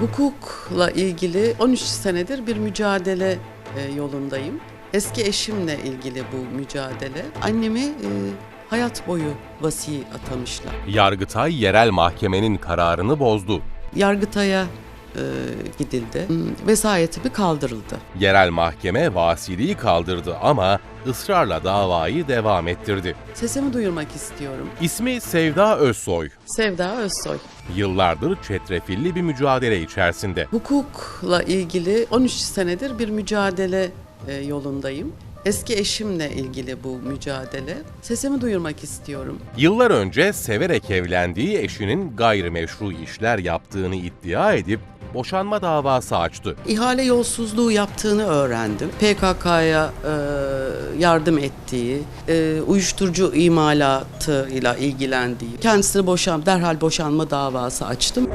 Hukukla ilgili 13 senedir bir mücadele e, yolundayım. Eski eşimle ilgili bu mücadele. Annemi e, hayat boyu vasi atamışlar. Yargıtay yerel mahkemenin kararını bozdu. Yargıtay'a e, gidildi. Hmm, Vesayetimi kaldırıldı. Yerel mahkeme vasiliği kaldırdı ama ısrarla davayı devam ettirdi. Sesimi duyurmak istiyorum. İsmi Sevda Özsoy. Sevda Özsoy. Yıllardır çetrefilli bir mücadele içerisinde. Hukukla ilgili 13 senedir bir mücadele e, yolundayım. Eski eşimle ilgili bu mücadele. Sesimi duyurmak istiyorum. Yıllar önce severek evlendiği eşinin gayrimeşru işler yaptığını iddia edip boşanma davası açtı. İhale yolsuzluğu yaptığını öğrendim. PKK'ya e, yardım ettiği, e, uyuşturucu imalatıyla ilgilendiği, kendisini boşan, derhal boşanma davası açtım.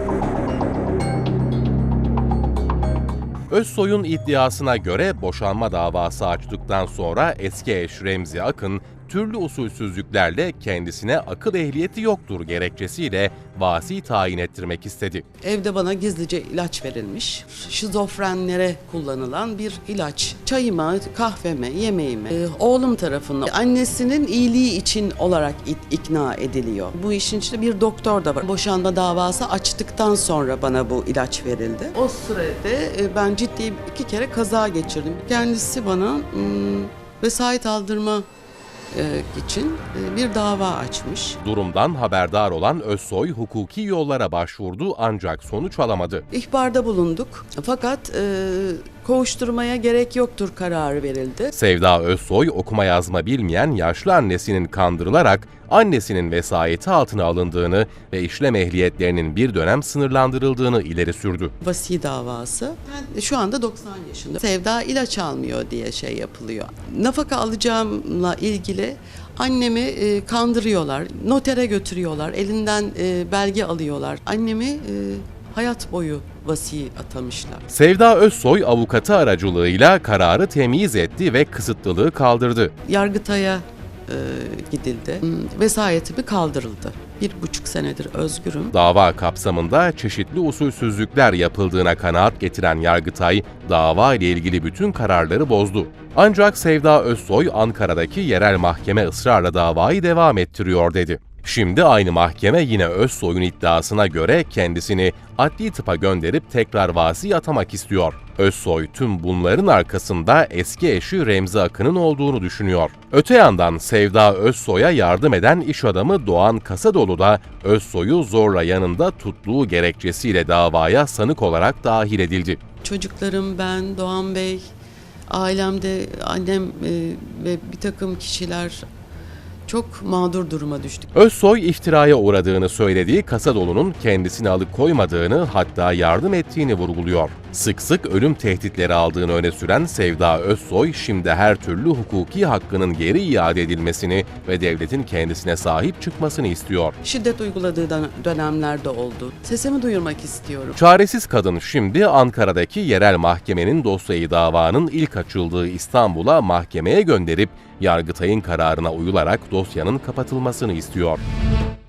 Özsoy'un iddiasına göre boşanma davası açtıktan sonra eski eş Remzi Akın türlü usulsüzlüklerle kendisine akıl ehliyeti yoktur gerekçesiyle vasi tayin ettirmek istedi. Evde bana gizlice ilaç verilmiş. Şizofrenlere kullanılan bir ilaç. Çayıma, kahveme, yemeğime e, oğlum tarafından annesinin iyiliği için olarak ikna ediliyor. Bu işin içinde bir doktor da var. Boşanma davası açtıktan sonra bana bu ilaç verildi. O sürede e, ben ciddi iki kere kaza geçirdim. Kendisi bana hmm, vesayet aldırma için e, bir dava açmış. Durumdan haberdar olan Özsoy hukuki yollara başvurdu ancak sonuç alamadı. İhbarda bulunduk fakat e, kovuşturmaya gerek yoktur kararı verildi. Sevda Özsoy okuma yazma bilmeyen yaşlı annesinin kandırılarak annesinin vesayeti altına alındığını ve işlem ehliyetlerinin bir dönem sınırlandırıldığını ileri sürdü. Vasi davası. Ben şu anda 90 yaşında. Sevda ilaç almıyor diye şey yapılıyor. Nafaka alacağımla ilgili annemi e, kandırıyorlar. Notere götürüyorlar. Elinden e, belge alıyorlar. Annemi e, hayat boyu vasi atamışlar. Sevda Özsoy avukatı aracılığıyla kararı temyiz etti ve kısıtlılığı kaldırdı. Yargıtay'a e, gidildi. Hmm, Vesayetimi kaldırıldı. Bir buçuk senedir özgürüm. Dava kapsamında çeşitli usulsüzlükler yapıldığına kanaat getiren Yargıtay, dava ile ilgili bütün kararları bozdu. Ancak Sevda Özsoy Ankara'daki yerel mahkeme ısrarla davayı devam ettiriyor dedi. Şimdi aynı mahkeme yine Özsoy'un iddiasına göre kendisini adli tıpa gönderip tekrar vasi atamak istiyor. Özsoy tüm bunların arkasında eski eşi Remzi Akın'ın olduğunu düşünüyor. Öte yandan Sevda Özsoy'a yardım eden iş adamı Doğan Kasadoğlu da Özsoy'u zorla yanında tuttuğu gerekçesiyle davaya sanık olarak dahil edildi. Çocuklarım, ben, Doğan Bey, ailemde annem e, ve bir takım kişiler çok mağdur duruma düştük. Özsoy iftiraya uğradığını söylediği Kasadoğlu'nun kendisini alıkoymadığını hatta yardım ettiğini vurguluyor. Sık sık ölüm tehditleri aldığını öne süren Sevda Özsoy şimdi her türlü hukuki hakkının geri iade edilmesini ve devletin kendisine sahip çıkmasını istiyor. Şiddet uyguladığı dön- dönemlerde oldu. Sesimi duyurmak istiyorum. Çaresiz kadın şimdi Ankara'daki yerel mahkemenin dosyayı davanın ilk açıldığı İstanbul'a mahkemeye gönderip Yargıtay'ın kararına uyularak dosyanın kapatılmasını istiyor.